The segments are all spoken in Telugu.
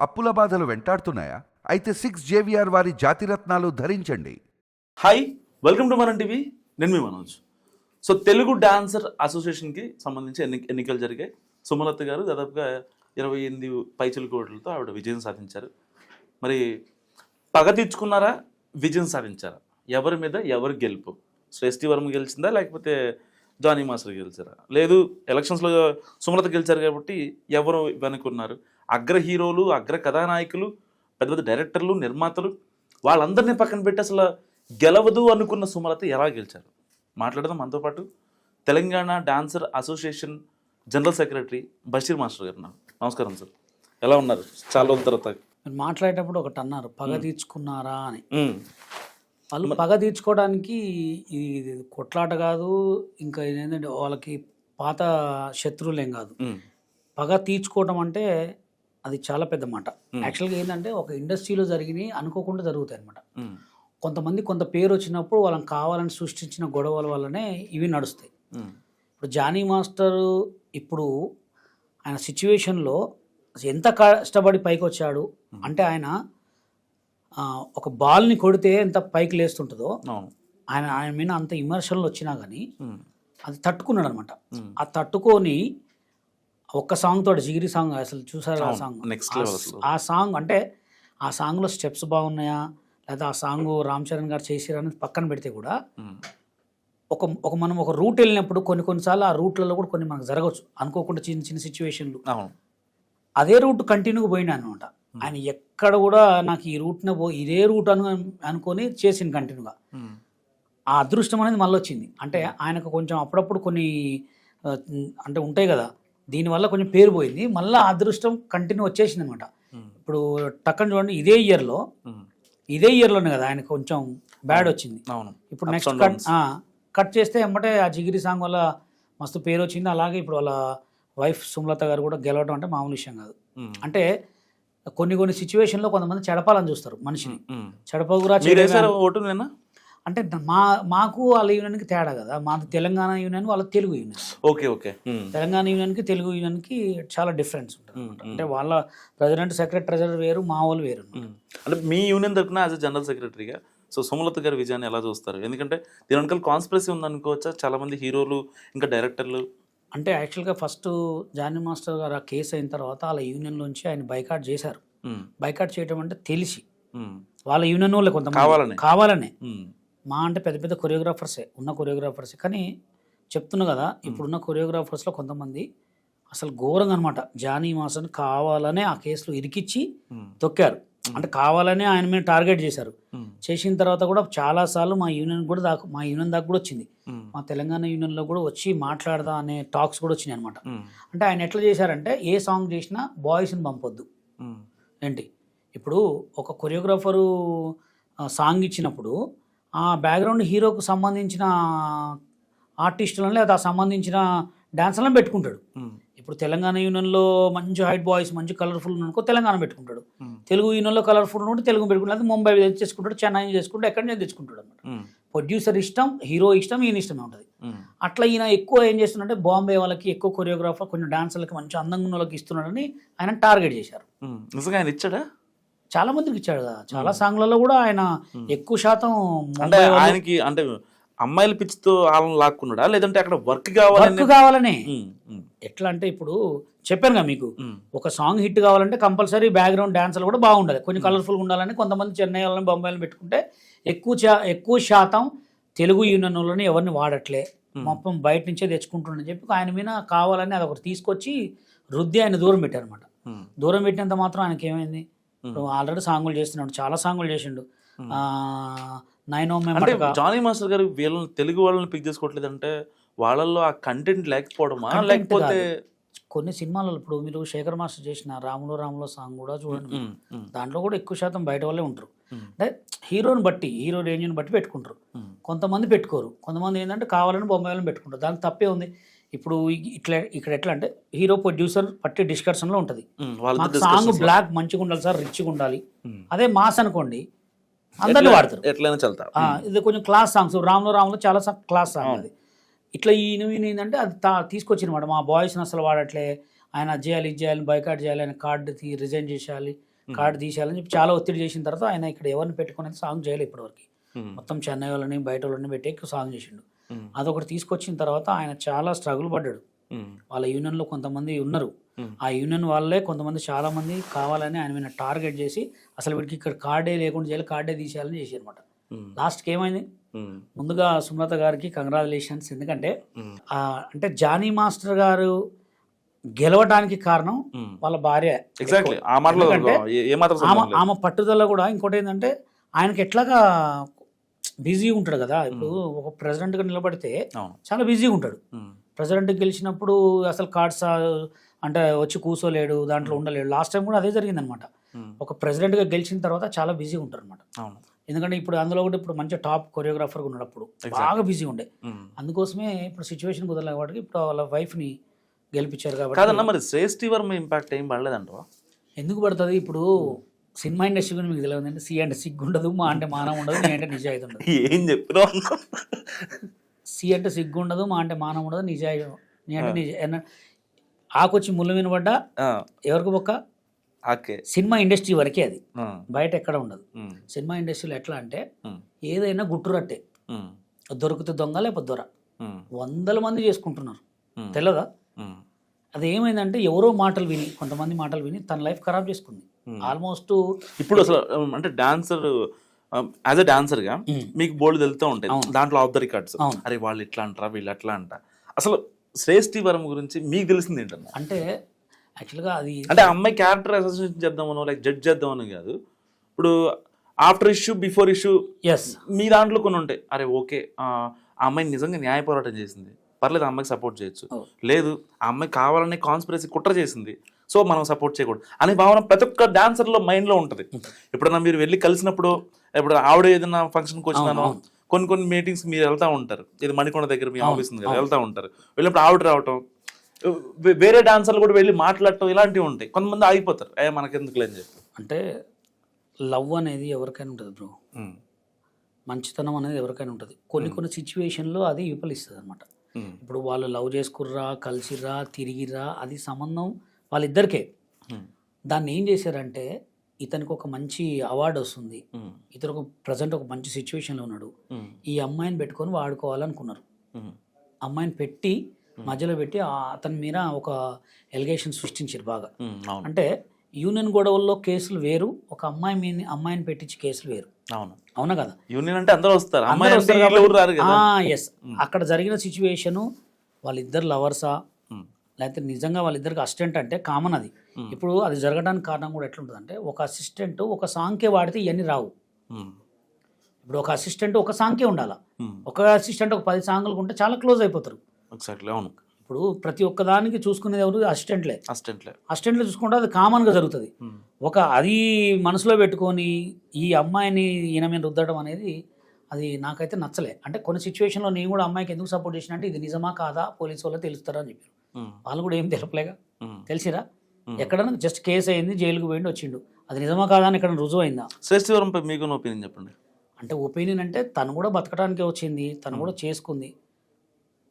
అప్పుల బాధలు వెంటాడుతున్నాయా? అయితే సిక్స్ జేవిఆర్ వారి జాతిరత్నాలు ధరించండి. హాయ్ వెల్కమ్ టు మన టీవీ నేను మీ మనోజ్. సో తెలుగు డాన్సర్ అసోసియేషన్కి సంబంధించి ఎన్ని ఎన్నికలు జరిగాయి. సుమలత గారు దాదాపుగా ఇరవై ఎనిమిది పైచల కోట్లతో ఆవిడ విజయం సాధించారు. మరి పగ తీర్చుకున్నారా? విజయం సాధించారా? ఎవరి మీద? ఎవరు గెలుపు? శ్రేష్ఠి వర్మ గెలిచిందా? లేకపోతే జానీ మాస్టర్ గెలిచారా? లేదు ఎలక్షన్స్లో సుమలత గెలిచారు కాబట్టి ఎవరు వెనుకున్నారు? అగ్ర హీరోలు అగ్ర కథానాయకులు పెద్ద పెద్ద డైరెక్టర్లు నిర్మాతలు వాళ్ళందరినీ పక్కన పెట్టి అసలు గెలవదు అనుకున్న సుమలత ఎలా గెలిచారు? మాట్లాడదాం మనతో పాటు. Telangana dancer association general secretary Basheer master గారు ఉన్నారు. నమస్కారం సార్. ఎలా ఉన్నారు? చాలా రోజుల తర్వాత. మాట్లాడేటప్పుడు ఒకటి అన్నారు పగ తీర్చుకున్నారా అని. వాళ్ళు పగ తీర్చుకోవడానికి ఇది కొట్లాట కాదు ఇంకా ఏంటంటే వాళ్ళకి పాత శత్రువులేం కాదు. పగ తీర్చుకోవడం అంటే అది చాలా పెద్ద మాట యాక్చువల్గా ఏంటంటే ఒక ఇండస్ట్రీలో జరిగినాయి అనుకోకుండా జరుగుతాయి అనమాట. కొంతమంది కొంత పేరు వచ్చినప్పుడు వాళ్ళని కావాలని సృష్టించిన గొడవల వల్లనే ఇవి నడుస్తాయి. ఇప్పుడు జానీ మాస్టర్ ఇప్పుడు ఆయన సిచ్యువేషన్లో ఎంత కష్టపడి పైకి వచ్చాడు అంటే ఆయన ఒక బాల్ని కొడితే ఎంత పైకి లేస్తుంటుందో ఆయన ఆయన మీద అంత విమర్శలు వచ్చినా కానీ. అది తట్టుకున్నాడు అనమాట. ఆ తట్టుకొని ఒక్క సాంగ్ తోటి జిగిరి సాంగ్ అసలు చూసారు ఆ సాంగ్? next ఆ సాంగ్ అంటే ఆ సాంగ్లో స్టెప్స్ బాగున్నాయా? లేదా ఆ సాంగ్ రామ్ చరణ్ గారు చేసిరని పక్కన పెడితే కూడా. ఒక ఒక మనం ఒక రూట్ వెళ్ళినప్పుడు కొన్ని కొన్నిసార్లు ఆ రూట్లలో కూడా కొన్ని మనకు జరగవచ్చు. అనుకోకుండా చిన్న చిన్న సిచ్యువేషన్లు అదే రూట్ కంటిన్యూగా పోయినా అనమాట. ఆయన ఎక్కడ కూడా నాకు ఈ రూట్న పో ఇదే రూట్ అను అనుకొని చేసింది కంటిన్యూగా. ఆ అదృష్టం అనేది మళ్ళీ వచ్చింది అంటే ఆయనకు కొంచెం అప్పుడప్పుడు కొన్ని అంటే ఉంటాయి కదా దీనివల్ల కొంచెం పేరు పోయింది మళ్ళీ అదృష్టం కంటిన్యూ వచ్చేసింది అనమాట. ఇప్పుడు టక్కన చూడండి ఇదే ఇయర్లో. ఇదే ఇయర్లోనే కదా ఆయన కొంచెం బ్యాడ్ వచ్చింది అవును ఇప్పుడు నెక్స్ట్ కట్. కట్ చేస్తే ఎమ్మటే ఆ జిగిరి సాంగ్ వల్ల మస్తు పేరు వచ్చింది అలాగే ఇప్పుడు వాళ్ళ వైఫ్ సుమలత గారు కూడా గెలవడం అంటే మామూలు విషయం కాదు. అంటే కొన్ని కొన్ని సిచ్యువేషన్లో కొంతమంది చెడపాలని చూస్తారు మనిషిని. చెడపగురా ఓటు నేనా అంటే మా మాకు వాళ్ళ యూనియన్కి తేడా కదా మాది తెలంగాణ యూనియన్ వాళ్ళ Telugu union okay okay. Telangana యూనియన్కి Telugu యూనియన్కి చాలా డిఫరెన్స్ ఉంటుంది. అంటే వాళ్ళ ప్రెసిడెంట్ సెక్రటరీ ట్రెజరర్ వేరు మా వాళ్ళు వేరు. అంటే మీ యూనియన్ తరఫున యాజ్ అ జనరల్ సెక్రటరీగా సో సుమలత గారి విజయాన్ని ఎలా చూస్తారు ఎందుకంటే దీని వెనకాల కాన్స్పిరసీ ఉందనుకోవచ్చా చాలా మంది హీరోలు ఇంకా డైరెక్టర్లు అంటే యాక్చువల్గా ఫస్ట్ జానీ మాస్టర్ గారు ఆ కేసు అయిన తర్వాత వాళ్ళ యూనియన్లోంచి ఆయన బైకాట్ చేశారు. బైకాట్ చేయడం అంటే తెలిసి. వాళ్ళ యూనియన్ వాళ్ళే కొంత కావాలనే. కావాలనే. మా అంటే పెద్ద పెద్ద కొరియోగ్రాఫర్సే ఉన్న కొరియోగ్రాఫర్సే కానీ చెప్తున్నా కదా ఇప్పుడున్న కొరియోగ్రాఫర్స్లో కొంతమంది అసలు ఘోరంగా అనమాట జానీ మాస్టర్ని కావాలనే ఆ కేసులో ఇరికిచ్చి. తొక్కారు అంటే కావాలనే ఆయన మీద టార్గెట్ చేశారు. చేసిన తర్వాత కూడా చాలాసార్లు మా యూనియన్ కూడా దాకా మా యూనియన్ దాకా కూడా వచ్చింది. మా తెలంగాణ యూనియన్లో కూడా వచ్చి మాట్లాడదా అనే టాక్స్ కూడా వచ్చినాయి అనమాట. అంటే ఆయన ఎట్లా చేశారంటే ఏ సాంగ్ చేసినా బాయ్స్ని పంపొద్దు. ఏంటి ఇప్పుడు ఒక కొరియోగ్రాఫరు సాంగ్ ఇచ్చినప్పుడు ఆ బ్యాక్గ్రౌండ్ హీరోకు సంబంధించిన ఆర్టిస్టులను లేదా సంబంధించిన డాన్సర్లను పెట్టుకుంటాడు. ఇప్పుడు తెలంగాణ యూనియన్లో మంచి హైట్ బాయ్స్ మంచి కలర్ఫుల్ అనుకో తెలంగాణ పెట్టుకుంటాడు. తెలుగు యూనియన్లో కలర్ఫుల్ ఉంటే తెలుగు పెట్టుకుంటాడు ముంబై తెచ్చుకుంటాడు చెన్నై చేసుకుంటాడు ఎక్కడి నుంచి తెచ్చుకుంటాడు అనమాట. ప్రొడ్యూసర్ ఇష్టం హీరో ఇష్టం ఈయన ఇష్టమే ఉంటుంది. అట్లా ఈయన ఎక్కువ ఏం చేస్తున్నాడంటే బాంబే వాళ్ళకి ఎక్కువ కొరియోగ్రాఫర్ కొన్ని డాన్సర్లకి మంచి అందంగా ఉన్న వాళ్ళకి ఇస్తున్నాడని ఆయన టార్గెట్ చేశారు. నిజంగా ఆయన ఇచ్చాడా చాలా మందికి ఇచ్చాడు కదా. చాలా సాంగ్లలో కూడా ఆయన ఎక్కువ శాతం అంటే ఆయనకి అంటే అమ్మాయిల పిచ్చితో వాళ్ళని లాక్కున్నాడా? లేదంటే అక్కడ వర్క్ కావాలని వర్క్ కావాలనే. ఎట్లా అంటే ఇప్పుడు చెప్పాను కదా మీకు. ఒక సాంగ్ హిట్ కావాలంటే కంపల్సరీ బ్యాక్గ్రౌండ్ డాన్సర్లు కూడా బాగుండాలి. కొంచెం కలర్ఫుల్గా ఉండాలని కొంతమంది చెన్నై వాళ్ళని బొంబాయిలను పెట్టుకుంటే ఎక్కువ ఎక్కువ శాతం తెలుగు యూనియన్ వాళ్ళని ఎవరిని వాడట్లే. మొత్తం బయట నుంచే తెచ్చుకుంటుండని చెప్పి ఆయన మీద కావాలని అది ఒకటి తీసుకొచ్చి రుద్ది ఆయన దూరం పెట్టారనమాట. దూరం పెట్టినంత మాత్రం ఆయనకి ఏమైంది ఆల్రెడీ సాంగులు చేస్తున్నాడు చాలా సాంగులు చేసిండు. నైన్ అంటే జానీ మాస్టర్ గారు వీళ్ళని తెలుగు వాళ్ళని పిక్ చేసుకోవట్లేదంటే వాళ్ళల్లో ఆ కంటెంట్ లేకపోవడమా? లేకపోతే కొన్ని సినిమాలలో ఇప్పుడు మీరు శేఖర్ మాస్టర్ చేసిన రాములో రాములో సాంగ్ కూడా చూడండి. దాంట్లో కూడా ఎక్కువ శాతం బయట వాళ్ళే ఉంటారు. అంటే హీరోని బట్టి హీరో రేంజ్ని బట్టి పెట్టుకుంటారు. కొంతమంది పెట్టుకోరు. కొంతమంది ఏంటంటే కావాలని బొమ్మాయిలను పెట్టుకుంటారు. దానికి తప్పే ఉంది. ఇప్పుడు ఇట్లా ఇక్కడ ఎట్లా అంటే హీరో ప్రొడ్యూసర్ పట్టి డిస్కషన్లో ఉంటుంది. మాకు సాంగ్. బ్లాక్ మంచిగా ఉండాలి సార్ రిచ్గా ఉండాలి. అదే మాస్ అనుకోండి అందరినీ వాడతారు. ఎట్లయినా చల్తా ఆ, ఇది కొంచెం క్లాస్ సాంగ్స్ రాములో రాములో చాలా క్లాస్ సాంగ్ అది. ఇట్లా ఈయన ఏంటంటే అది తా- తీసుకొచ్చినమాట. మా బాయ్స్ని అసలు వాడట్లే. ఆయన చేయాలి ఇది చేయాలి బైకాట్ చేయాలి ఆయన కార్డు తీ రిజైన్ చేసేయాలి కార్డు తీసేయాలని చెప్పి చాలా ఒత్తిడి చేసిన తర్వాత ఆయన ఇక్కడ ఎవరిని పెట్టుకుని సాంగ్ చేయలేదు ఇప్పటివరకు. మొత్తం చెన్నై వాళ్ళని బయట వాళ్ళని పెట్టి సాంగ్ చేసిండు. అదొకటి తీసుకొచ్చిన తర్వాత ఆయన చాలా స్ట్రగుల్ పడ్డాడు. వాళ్ళ యూనియన్లో కొంతమంది ఉన్నారు. ఆ యూనియన్ వాళ్ళే కొంతమంది చాలా మంది కావాలని ఆయన మీద టార్గెట్ చేసి అసలు వీడికి ఇక్కడ కార్డే లేకుండా చేయాలి కార్డే తీసేయాలని చేసి అనమాట లాస్ట్కి ఏమైంది? ముందుగా సుమలత గారికి కంగ్రాచులేషన్స్ ఎందుకంటే అంటే జానీ మాస్టర్ గారు గెలవడానికి కారణం. వాళ్ళ భార్య. ఎగ్జాక్ట్లీ. ఆమె పట్టుదల కూడా ఇంకోటి ఏంటంటే ఆయనకి ఎట్లాగా బిజీగా ఉంటాడు కదా. ఇప్పుడు ఒక ప్రెసిడెంట్గా నిలబడితే చాలా బిజీగా ఉంటాడు. ప్రెసిడెంట్ గెలిచినప్పుడు అసలు కార్డ్స్ అంటే వచ్చి కూర్చోలేడు దాంట్లో ఉండలేడు. లాస్ట్ టైం కూడా అదే జరిగిందనమాట. ఉమ్, ఒక ప్రెసిడెంట్గా గెలిచిన తర్వాత చాలా బిజీగా ఉంటారు అనమాట ఎందుకంటే ఇప్పుడు అందులో కూడా ఇప్పుడు మంచి టాప్ కొరియోగ్రాఫర్గా ఉన్నాడు అప్పుడు బాగా బిజీగా ఉండే. అందుకోసమే ఇప్పుడు సిచ్యువేషన్ కుదరలేదు కాబట్టి ఇప్పుడు వాళ్ళ వైఫ్ని గెలిపించారు కాబట్టి కాదన్నా మరి శ్రేష్ఠి వర్మ ఇంపాక్ట్ ఏం పడలేదంటవా? ఎందుకు పడుతుంది? ఇప్పుడు సినిమా ఇండస్ట్రీ గురించి మీకు తెలియదు అంటే సి అంటే సిగ్గు ఉండదు మా అంటే మానం ఉండదు నీ అంటే నిజాయితీ ఉండదు. ఏం చెప్పినావు సి అంటే సిగ్గు ఉండదు మా అంటే మానం ఉండదు నిజాయితీ నీ అంటే నిజ ఆకొచ్చి ముళ్ళు వినబడ్డా ఎవరికి ఒక్క ఓకే సినిమా ఇండస్ట్రీ వరకే అది. బయట ఎక్కడ ఉండదు. సినిమా ఇండస్ట్రీలో ఎట్లా అంటే ఏదైనా గుట్టురట్టే దొరికితే దొంగ లేకపోతే దొర. వందల మంది చేసుకుంటున్నారు. తెలియదా అది ఏమైందంటే ఎవరో మాటలు విని కొంతమంది మాటలు విని తన లైఫ్ ఖరాబ్ చేసుకుంది. Hmm. ఆల్మోస్ట్ ఇప్పుడు అసలు అంటే డాన్సర్ యాజ్ అ డాన్సర్గా మీకు బోల్డ్ తెలుస్తూ ఉంటాయి. దాంట్లో ఆఫ్ ద రికార్డ్స్. అరే వాళ్ళు ఇట్లా అంటారా వీళ్ళు అట్లా అంట అసలు శ్రేష్ఠి వరం గురించి మీకు తెలిసింది ఏంటన్నా అంటే యాక్చువల్గా అది అంటే అమ్మాయి క్యారెక్టర్ అసోసియేషన్ చేద్దామనో లైక్ జడ్జ్ చేద్దామని కాదు. ఇప్పుడు after issue before issue yes మీ దాంట్లో కొన్ని ఉంటాయి. అరే ఓకే ఆ అమ్మాయి నిజంగా న్యాయ పోరాటం చేసింది. పర్లేదు ఆ అమ్మాయికి సపోర్ట్ చేయొచ్చు. లేదు ఆ అమ్మాయి కావాలనే కాన్స్పిరసీ కుట్ర చేసింది. సో మనం సపోర్ట్ చేయకూడదు. అనే భావన ప్రతి ఒక్క డాన్సర్లో మైండ్లో ఉంటుంది. ఎప్పుడన్నా మీరు వెళ్ళి కలిసినప్పుడు ఇప్పుడు ఆవిడ ఏదైనా ఫంక్షన్కి వచ్చినానో. కొన్ని కొన్ని మీటింగ్స్ మీరు వెళ్తా ఉంటారు. ఇది మణికొండ దగ్గర మీ ఆఫీస్ ఉంది కదా. వెళ్తా ఉంటారు. వెళ్ళినప్పుడు ఆవిడ రావటం వేరే డాన్సర్లు కూడా వెళ్ళి మాట్లాడటం ఇలాంటివి ఉంటాయి. కొంతమంది ఆగిపోతారు. ఏ మనకెందుకులే అని చెప్పి. అంటే లవ్ అనేది ఎవరికైనా ఉంటుంది బ్రో. మంచితనం అనేది ఎవరికైనా ఉంటుంది. కొన్ని కొన్ని సిచ్యువేషన్లో అది విఫలిస్తుంది అనమాట ఇప్పుడు వాళ్ళు లవ్ చేసుకుర్రా కలిసిర్రా తిరిగిర్రా అది సంబంధం వాళ్ళిద్దరికే. ఉమ్, దాన్ని ఏం చేశారంటే ఇతనికి ఒక మంచి అవార్డు వస్తుంది. ఉమ్, ఇతను ఒక ప్రజెంట్ ఒక మంచి సిచ్యువేషన్లో ఉన్నాడు. ఈ అమ్మాయిని పెట్టుకొని వాడుకోవాలనుకున్నారు. అమ్మాయిని పెట్టి మధ్యలో పెట్టి అతని మీద ఒక ఎలిగేషన్ సృష్టించారు బాగా. అంటే యూనియన్ గొడవల్లో కేసులు వేరు ఒక అమ్మాయి మీద అమ్మాయిని పెట్టించి కేసులు వేరు. అవును. అవునా కదా? యూనియన్ అంటే అందరూ వస్తారు. ఎస్ అక్కడ జరిగిన సిచ్యువేషను వాళ్ళిద్దరు లవర్సా? లేకపోతే నిజంగా వాళ్ళిద్దరికి అసిస్టెంట్ అంటే కామన్ అది. ఇప్పుడు అది జరగడానికి కారణం కూడా ఎట్లుంటుంది అంటే ఒక అసిస్టెంట్ ఒక సాంగ్కే వాడితే ఇవన్నీ రావు. ఇప్పుడు ఒక అసిస్టెంట్ ఒక సాంగ్కే ఉండాలా? ఒక అసిస్టెంట్ ఒక పది సాంగ్లు ఉంటే చాలా క్లోజ్ అయిపోతారు. ఎగ్జాక్ట్లీ అవును. ఇప్పుడు ప్రతి ఒక్కదానికి చూసుకునేది ఎవరు? అసిస్టెంట్లే. అసిస్టెంట్లే. అసిస్టెంట్లు చూసుకుంటే అది కామన్గా జరుగుతుంది. ఒక అది మనసులో పెట్టుకొని ఈ అమ్మాయిని ఈయన మీద రుద్దడం అనేది అది నాకైతే నచ్చలే. అంటే కొన్ని సిచ్యువేషన్లో నేను కూడా అమ్మాయికి ఎందుకు సపోర్ట్ చేసిన అంటే ఇది నిజమా కాదా పోలీసు వాళ్ళు తెలుస్తారా అని చెప్పారు వాళ్ళు కూడా ఏం తెలపలేగా. తెలిసిరా. ఎక్కడన్నా జస్ట్ కేసు అయింది జైలుకు పోయిండి వచ్చిండు. అది నిజమా కాదా అని ఇక్కడ రుజువు అయిందా? శ్రేష్ఠవరంపై మీకు ఒపీనియన్ చెప్పండి. అంటే ఒపీనియన్ అంటే తను కూడా బతకడానికి వచ్చింది తను కూడా చేసుకుంది.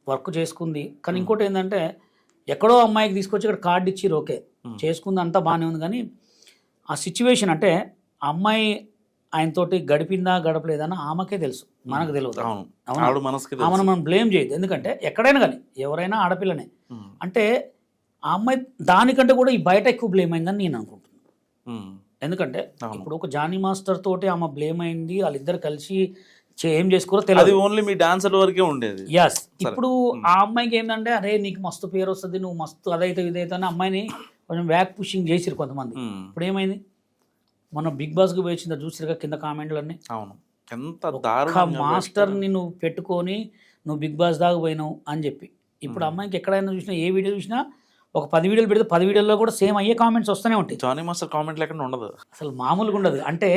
వర్క్ చేసుకుంది. కానీ ఇంకోటి ఏంటంటే ఎక్కడో అమ్మాయికి తీసుకొచ్చి ఇక్కడ కార్డు ఇచ్చిర్రు ఓకే. చేసుకుంది అంతా బాగానే ఉంది కానీ ఆ సిచ్యువేషన్ అంటే అమ్మాయి ఆయనతోటి గడిపిందా గడపలేదని ఆమెకే తెలుసు. మనకు తెలియదు. అవును. ఆమెను మనం బ్లేమ్ చేయొద్దు. ఎందుకంటే ఎక్కడైనా కానీ ఎవరైనా ఆడపిల్లనే. అంటే ఆ అమ్మాయి దానికంటే కూడా ఈ బయట ఎక్కువ బ్లేమ్ అయిందని నేను అనుకుంటున్నాను ఎందుకంటే. ఇప్పుడు ఒక జానీ మాస్టర్ తోటి ఆమె బ్లేమ్ అయింది. వాళ్ళిద్దరు కలిసి ఏం చేసుకోరో తెలియదు ఓన్లీ మీ డాన్సర్ వరకే ఉండేది. ఎస్ ఇప్పుడు ఆ అమ్మాయికి ఏంటంటే అరే నీకు మస్తు పేరు వస్తుంది నువ్వు మస్తు అదైతే ఇదైతే అని అమ్మాయిని కొంచెం బ్యాక్ పుషింగ్ చేసిరు కొంతమంది. ఇప్పుడు ఏమైంది? మొన్న బిగ్ బాస్కి పోయి వచ్చిందా చూసిరుగా కింద కామెంట్లన్నీ. అవును. ఎంత మాస్టర్ని నువ్వు పెట్టుకొని నువ్వు బిగ్ బాస్ దాకా పోయినావు అని చెప్పి. ఇప్పుడు అమ్మాయికి ఎక్కడైనా చూసినా ఏ వీడియో చూసినా ఒక పది వీడియోలు పెడితే పది వీడియోల్లో కూడా సేమ్ అయ్యే కామెంట్స్ వస్తూనే ఉంటాయి. జానీ మాస్టర్ కామెంట్ లేకుండా ఉండదు. అసలు మామూలుగా ఉండదు. అంటే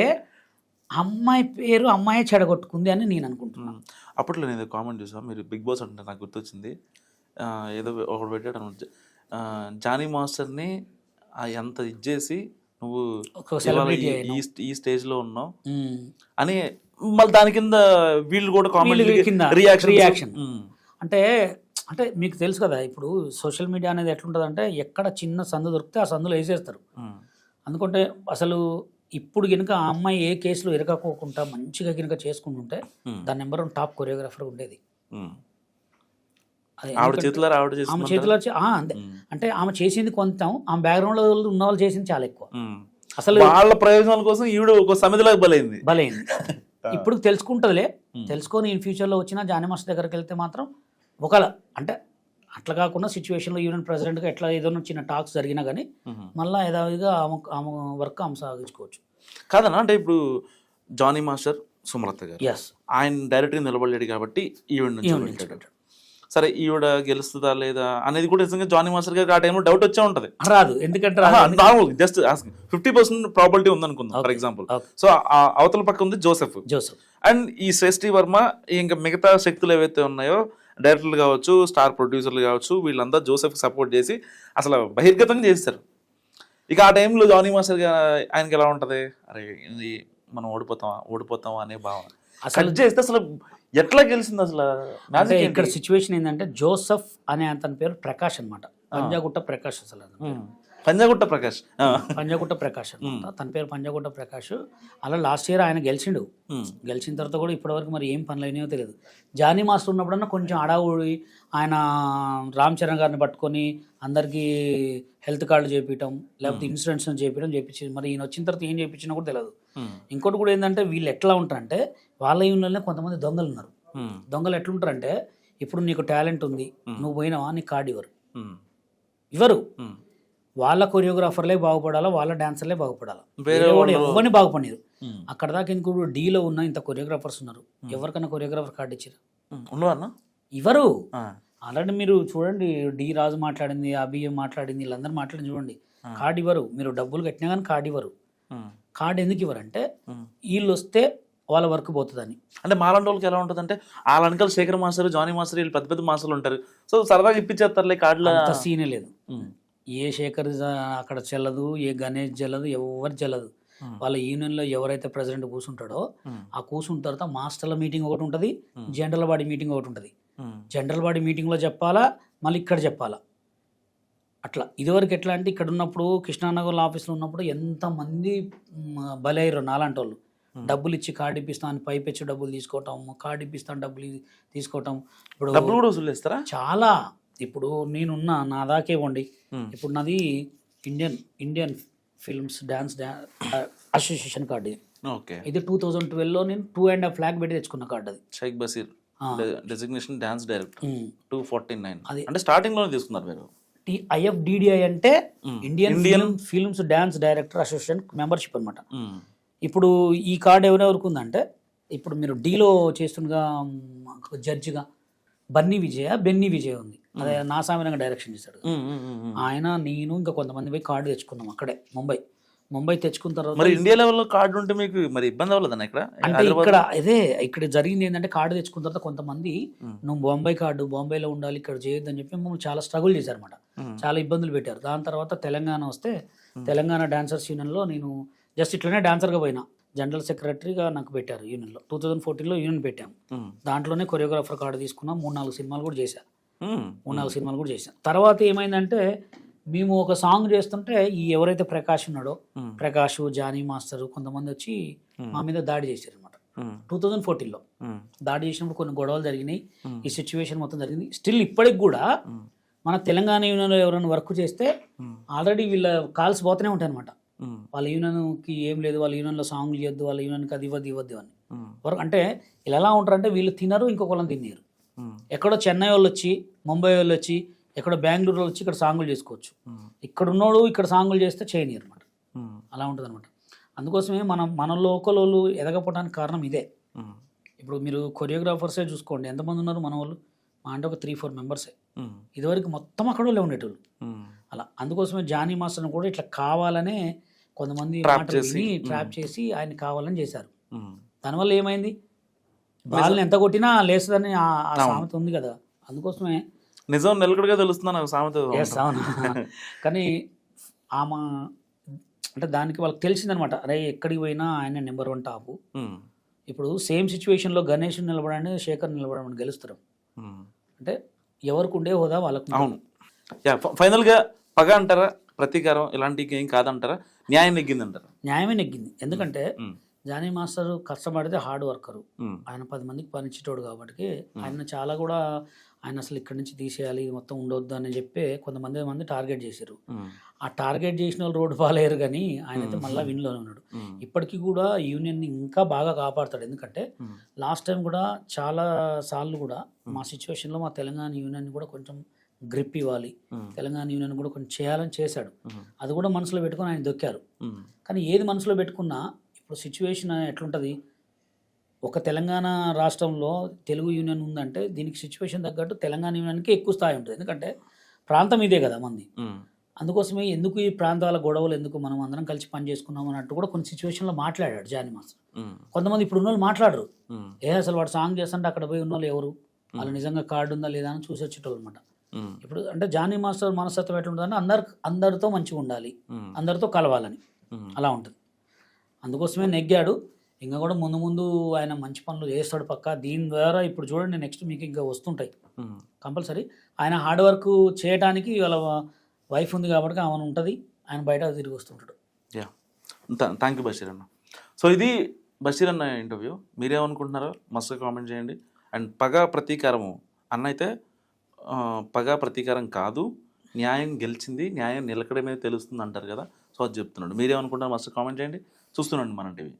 అమ్మాయి పేరు అమ్మాయి చెడగొట్టుకుంది అని నేను అనుకుంటున్నాను అప్పట్లో నేను కామెంట్ చూసా మీరు బిగ్ బాస్ అంటే నాకు గుర్తొచ్చింది. ఏదో ఒకడు పెట్టాడు అనమాట. జానీ మాస్టర్ని ఎంత ఇచ్చేసి నువ్వు ఈ- స్టేజ్లో ఉన్నావు. అని మళ్ళీ దాని కింద వీళ్ళు కూడా కామెంట్ రియాక్షన్ reaction. అంటే అంటే మీకు తెలుసు కదా ఇప్పుడు సోషల్ మీడియా అనేది ఎట్లుంటుంది అంటే ఎక్కడ చిన్న సందు దొరికితే ఆ సందులో వేసేస్తారు. అందుకంటే అసలు ఇప్పుడు కనుక ఆ అమ్మాయి ఏ కేసులో ఇరకకోకుండా మంచిగా కనుక చేసుకుంటుంటే Hmm. దాని నెంబర్ వన్ టాప్ కొరియోగ్రాఫర్ ఉండేది ఆవిడ ఆమె? చేతిలో అంతే ఉమ్. అంటే ఆమె చేసింది కొంత ఆమె బ్యాక్గ్రౌండ్లో ఉన్న వాళ్ళు చేసింది చాలా ఎక్కువ. అసలు వాళ్ళ ప్రయోజనాల కోసం ఈవిడ ఒక సమిధిలోకి బలైంది బలైంది ఇప్పుడు తెలుసుకుంటుందిలే Hmm. తెలుసుకొని ఇన్ ఫ్యూచర్లో వచ్చినా జానీ మాస్టర్ దగ్గరికి వెళ్తే మాత్రం ఒకవేళ అంటే అట్లా కాకుండా సిచ్యువేషన్లో యూనియన్ ప్రెసిడెంట్గా ఎట్లా ఏదైనా చిన్న టాక్స్ జరిగినా కానీ. మళ్ళీ యథావిధిగా ఆమె ఆమె వర్క్ ఆమె సాగించుకోవచ్చు. కాదన్నా అంటే ఇప్పుడు జానీ మాస్టర్ సుమలత గారు. ఎస్ ఆయన డైరెక్ట్గా నిలబడలేడు కాబట్టి నుంచి. నుంచి సరే ఈవిడ గెలుస్తుందా లేదా అనేది కూడా నిజంగా జానీ మాస్టర్ గారికి ఆ టైంలో డౌట్ వచ్చే ఉంటది. రాదు ఎందుకంటే రాదు. జస్ట్ ఫిఫ్టీ పర్సెంట్ ప్రాబిలిటీ ఉందనుకుందాం ఫర్ ఎగ్జాంపుల్. సో అవతల పక్క ఉంది జోసెఫ్. జోసఫ్. అండ్ ఈ శ్రేష్ఠి వర్మ ఇంకా మిగతా శక్తులు ఏవైతే ఉన్నాయో డైరెక్టర్లు కావచ్చు స్టార్ ప్రొడ్యూసర్లు కావచ్చు వీళ్ళంతా జోసెఫ్ సపోర్ట్ చేసి అసలు బహిర్గతంగా చేస్తారు. ఇక ఆ టైంలో జానీ మాస్టర్గా ఆయనకి ఎలా ఉంటది? అరే ఇది మనం ఓడిపోతామా? ఓడిపోతామా అనే భావన. అసలు చేస్తే అసలు ఎట్లా గెలిచింది అసలు? అంటే ఇక్కడ? సిచ్యువేషన్ ఏంటంటే జోసఫ్ అనే అతని పేరు ప్రకాష్ అన్నమాట. పంజాగుట్ట ప్రకాష్ అసలు అతని. పంజాగుట్ట ప్రకాష్. పంజాగుట్ట ప్రకాష్ తన పేరు పంజాగుట్ట ప్రకాష్. అలా లాస్ట్ ఇయర్ ఆయన గెలిచిండు. గెలిచిన తర్వాత కూడా ఇప్పటివరకు మరి ఏం పనులు అయినాయో తెలియదు. జానీ మాస్టర్ ఉన్నప్పుడన్నా కొంచెం అడావుడి ఆయన రామ్ చరణ్ గారిని పట్టుకొని అందరికీ హెల్త్ కార్డు చేపించడం లేకపోతే ఇన్సూరెన్స్ చేపించడం చేపించింది. మరి ఈయన వచ్చిన తర్వాత ఏం చేయించినా కూడా తెలియదు. ఇంకోటి కూడా ఏంటంటే వీళ్ళు ఎట్లా ఉంటారంటే వాళ్ళ యూనియన్లోనే కొంతమంది దొంగలు ఉన్నారు. దొంగలు ఎట్లుంటారంటే ఇప్పుడు నీకు టాలెంట్ ఉంది నువ్వు పోయినావా నీకు కార్డు ఇవ్వరు. ఇవ్వరు. వాళ్ళ కొరియోగ్రాఫర్లే బాగుపడాలా వాళ్ళ డాన్సర్లే బాగుపడాలా? వేరే వాళ్ళు- ఎవరిని బాగుపడలేదు. అక్కడ దాకా ఇంకొక డీలో ఉన్న ఇంత కొరియోగ్రాఫర్స్ ఉన్నారు? ఎవరికైనా కొరియోగ్రాఫర్ కార్డు ఇచ్చారు అన్న? ఇవ్వరు. ఆల్రెడీ మీరు చూడండి డి రాజు మాట్లాడింది అభియం మాట్లాడింది వీళ్ళందరూ మాట్లాడింది చూడండి. కార్డు ఇవ్వరు. మీరు డబ్బులు కట్టినా కానీ కార్డు ఇవ్వరు. కార్డు ఎందుకు ఇవ్వరంటే. వీళ్ళు వస్తే వాళ్ళ వర్క్ పోతుందని. అంటే మాలాంటి వాళ్ళకి ఎలా ఉంటుంది అంటే వాళ్ళ వెనకాల శేఖర్ మాస్టర్ జానీ మాస్టర్ వీళ్ళు పెద్ద పెద్ద మాస్టర్లు ఉంటారు. సో సరదాగా ఇప్పించేస్తారులే కార్డులో సీనే లేదు. ఏ శేఖర్ అక్కడ చెల్లదు ఏ గణేష్ చెల్లదు ఎవరు చెల్లదు. వాళ్ళ యూనియన్లో ఎవరైతే ప్రెసిడెంట్ కూర్చుంటాడో. ఆ కూర్చున్న తర్వాత మాస్టర్ల మీటింగ్ ఒకటి ఉంటుంది జనరల్ బాడీ మీటింగ్ ఒకటి ఉంటుంది. జనరల్ బాడీ మీటింగ్లో చెప్పాలా మళ్ళీ ఇక్కడ చెప్పాలా? అట్లా. ఇదివరకు ఎట్లా అంటే ఇక్కడ ఉన్నప్పుడు కృష్ణానగర్ ఆఫీస్లో ఉన్నప్పుడు ఎంతమంది మ్, బలయ్యారు నాలాంటి వాళ్ళు డబ్బులు ఇచ్చి కార్డు ఇప్పిస్తాను పైప్ ఇచ్చి డబ్బులు తీసుకోవటం కార్డు ఇప్పిస్తాను డబ్బులు తీసుకోవటం. ఇప్పుడు డబ్బులు కూడా వసూలు చాలా. ఇప్పుడు నేనున్నా నా దాకే ఇవ్వండి. ఇప్పుడు నాది Indian Indian films dance association card ఇది ఓకే ఇది టూ థౌజండ్ ట్వెల్వ్లో నేను టూ అండ్ హాఫ్ ల్యాక్ పెట్టి తెచ్చుకున్న కార్డు అది Shaik Basheer. Designation dance director. Two forty nine అది. అంటే స్టార్టింగ్లోనే తీసుకున్నారు మీరు టి- ఐఎఫ్డిడిఐ అంటే. Indian Indian- film films dance director association membership అనమాట. ఇప్పుడు ఈ కార్డు ఎవరెవరికి ఉందంటే ఇప్పుడు మీరు డీలో చేస్తుండగా జడ్జిగా బన్నీ విజయ బెన్నీ విజయ్ ఉంది అదే నా సామిరంగా డైరెక్షన్ చేశాడు. ఆయన నేను ఇంకా కొంతమంది పోయి కార్డు తెచ్చుకున్నాం అక్కడే ముంబై. ముంబై తెచ్చుకున్న తర్వాత మరి ఇండియా లెవెల్లో కార్డు ఉంటే మీకు మరి ఇబ్బంది అవ్వలేదన్న ఇక్కడ? అంటే ఇక్కడ ఇదే ఇక్కడ జరిగింది ఏంటంటే కార్డు తెచ్చుకున్న తర్వాత కొంతమంది నువ్వు బాంబే కార్డు బాంబేలో ఉండాలి ఇక్కడ చేయొద్దని చెప్పి మమ్మల్ని చాలా స్ట్రగుల్ చేశారన్నమాట. చాలా ఇబ్బందులు పెట్టారు. దాని తర్వాత తెలంగాణ వస్తే తెలంగాణ డాన్సర్స్ యూనియన్లో నేను జస్ట్ ఇట్లనే డాన్సర్గా పోయినా. జనరల్ సెక్రటరీగా నాకు పెట్టారు యూనియన్లో టూ థౌజండ్ ఫోర్టీన్లో యూనియన్ పెట్టాము. దాంట్లోనే కొరియోగ్రాఫర్ కార్డు తీసుకున్నాం మూడు నాలుగు సినిమాలు కూడా చేశాను నాలుగు సినిమాలు కూడా చేశాను తర్వాత ఏమైందంటే మేము ఒక సాంగ్ చేస్తుంటే ఈ ఎవరైతే ప్రకాష్ ఉన్నాడో. ప్రకాష్ జానీ మాస్టర్ కొంతమంది వచ్చి మా మీద దాడి చేశారు అనమాట. టూ థౌజండ్ ఫోర్టీన్లో. దాడి చేసినప్పుడు కొన్ని గొడవలు జరిగినాయి. ఈ సిచ్యువేషన్ మొత్తం జరిగింది. స్టిల్ ఇప్పటికి కూడా మన తెలంగాణ యూనియన్లో ఎవరైనా వర్క్ చేస్తే ఆల్రెడీ వీళ్ళ కాల్స్ పోతూనే ఉంటాయి అనమాట. వాళ్ళ యూనియన్కి ఏం లేదు వాళ్ళ యూనియన్లో సాంగ్లు చేయొద్దు వాళ్ళ యూనియన్కి అది ఇవ్వద్దు ఇవ్వద్దు అని. అంటే వీళ్ళు ఎలా ఉంటారంటే వీళ్ళు తినరు ఇంకొకళ్ళని తిన్నారు. ఎక్కడో చెన్నై వాళ్ళు వచ్చి ముంబై వాళ్ళు వచ్చి ఎక్కడో బెంగళూరు వాళ్ళు వచ్చి ఇక్కడ సాంగులు చేసుకోవచ్చు. ఇక్కడ ఉన్నోడు ఇక్కడ సాంగులు చేస్తే చేయనియరు అనమాట. అలా ఉంటుంది అనమాట అందుకోసమే మనం మన లోకల్ వాళ్ళు ఎదగపోవడానికి కారణం ఇదే. ఇప్పుడు మీరు కొరియోగ్రాఫర్సే చూసుకోండి ఎంతమంది ఉన్నారు మన వాళ్ళు మా అంటే ఒక త్రీ ఫోర్ మెంబర్సే. ఇదివరకు మొత్తం అక్కడ వాళ్ళే ఉండేటోళ్ళు. అలా అందుకోసమే జానీ మాస్టర్ని కూడా ఇట్లా కావాలనే కొంతమంది ట్రాప్ చేసి ఆయన కావాలని చేశారు ఉమ్. దానివల్ల ఏమైంది వాళ్ళని ఎంత కొట్టినా లేస్తుందని ఆ సామెత ఉంది కదా అందుకోసమే నిజం నిలకడగా తెలుస్తుందా నాకు సామెత ఎస్ అవును. కానీ ఆమె అంటే దానికి వాళ్ళకి తెలిసిందనమాట. అరే ఎక్కడికి పోయినా ఆయన నెంబర్ వన్ టాపు. ఇప్పుడు సేమ్ సిచ్యువేషన్లో గణేష్ నిలబడండి శేఖర్ నిలబడమని గెలుస్తారు. అంటే ఎవరికి ఉండే హోదా వాళ్ళకు. అవును. యా ఫ- ఫైనల్గా పగ అంటారా ప్రతీకారం ఇలాంటివి ఏం కాదంటారా న్యాయం నెగ్గిందంటారా? న్యాయమే నెగ్గింది. ఎందుకంటే జానీ మాస్టర్ కష్టపడితే హార్డ్ వర్కరు. ఆయన పది మందికి పనిచ్చేటోడు కాబట్టి ఆయన చాలా కూడా ఆయన అసలు ఇక్కడి నుంచి తీసేయాలి మొత్తం ఉండొద్దు అని చెప్పి కొంతమంది మంది టార్గెట్ చేశారు. ఆ టార్గెట్ చేసిన వాళ్ళు రోడ్డు పాలేరు కానీ ఆయన అయితే మళ్ళీ విన్లోనే ఉన్నాడు. ఇప్పటికీ కూడా యూనియన్ని ఇంకా బాగా కాపాడుతాడు. ఎందుకంటే లాస్ట్ టైం కూడా చాలా సార్లు కూడా మా సిచ్యువేషన్లో మా తెలంగాణ యూనియన్ కూడా కొంచెం గ్రిప్ ఇవ్వాలి. తెలంగాణ యూనియన్ కూడా కొంచెం చేయాలని చేశాడు. అది కూడా మనసులో పెట్టుకొని ఆయన దొక్కారు. కానీ ఏది మనసులో పెట్టుకున్నా ఇప్పుడు సిచ్యువేషన్ ఎట్లుంటుంది? ఒక తెలంగాణ రాష్ట్రంలో తెలుగు యూనియన్ ఉందంటే దీనికి సిచ్యువేషన్ తగ్గట్టు తెలంగాణ యూనియన్కి ఎక్కువ స్థాయి ఉంటుంది. ఎందుకంటే ప్రాంతం ఇదే కదా మంది. అందుకోసమే ఎందుకు ఈ ప్రాంతాల గొడవలు ఎందుకు మనం అందరం కలిసి పని చేసుకున్నాం అన్నట్టు కూడా కొన్ని సిచ్యువేషన్లో మాట్లాడాడు జానీ మాస్టర్. కొంతమంది ఇప్పుడు ఉన్న వాళ్ళు మాట్లాడరు. ఏ అసలు వాడు సాంగ్ చేస్తుంటే అక్కడ పోయి ఉన్న వాళ్ళు ఎవరు? వాళ్ళు నిజంగా కార్డు ఉందా లేదా అని చూసి వచ్చేటోళ్ళు అనమాట ఇప్పుడు అంటే జానీ మాస్టర్ మనస్తత్వం ఎట్లుంటుందంటే అందరు అందరితో మంచిగా ఉండాలి. అందరితో కలవాలని. అలా ఉంటుంది. అందుకోసమే నెగ్గాడు. ఇంకా కూడా ముందు ముందు ఆయన మంచి పనులు చేస్తాడు పక్క. దీని ద్వారా ఇప్పుడు చూడండి నెక్స్ట్ మీకు ఇంకా వస్తుంటాయి. కంపల్సరీ. ఆయన హార్డ్ వర్క్ చేయడానికి వాళ్ళ వైఫ్ ఉంది కాబట్టి ఆమె ఉంటుంది. ఆయన బయట తిరిగి వస్తుంటాడు. యా. థ్యాంక్ యూ బషీర్ అన్న. సో ఇది బషీర్ అన్న ఇంటర్వ్యూ మీరేమనుకుంటున్నారో మస్తు కామెంట్ చేయండి. అండ్ పగ ప్రతీకారము. అన్న అయితే పగ ప్రతీకారం కాదు. న్యాయం గెలిచింది. న్యాయం నిలకడమే తెలుస్తుంది అంటారు కదా. సో అది చెప్తున్నాడు. మీరేమనుకుంటారో మస్తు కామెంట్ చేయండి. చూస్తున్నాండి మన టీవీ.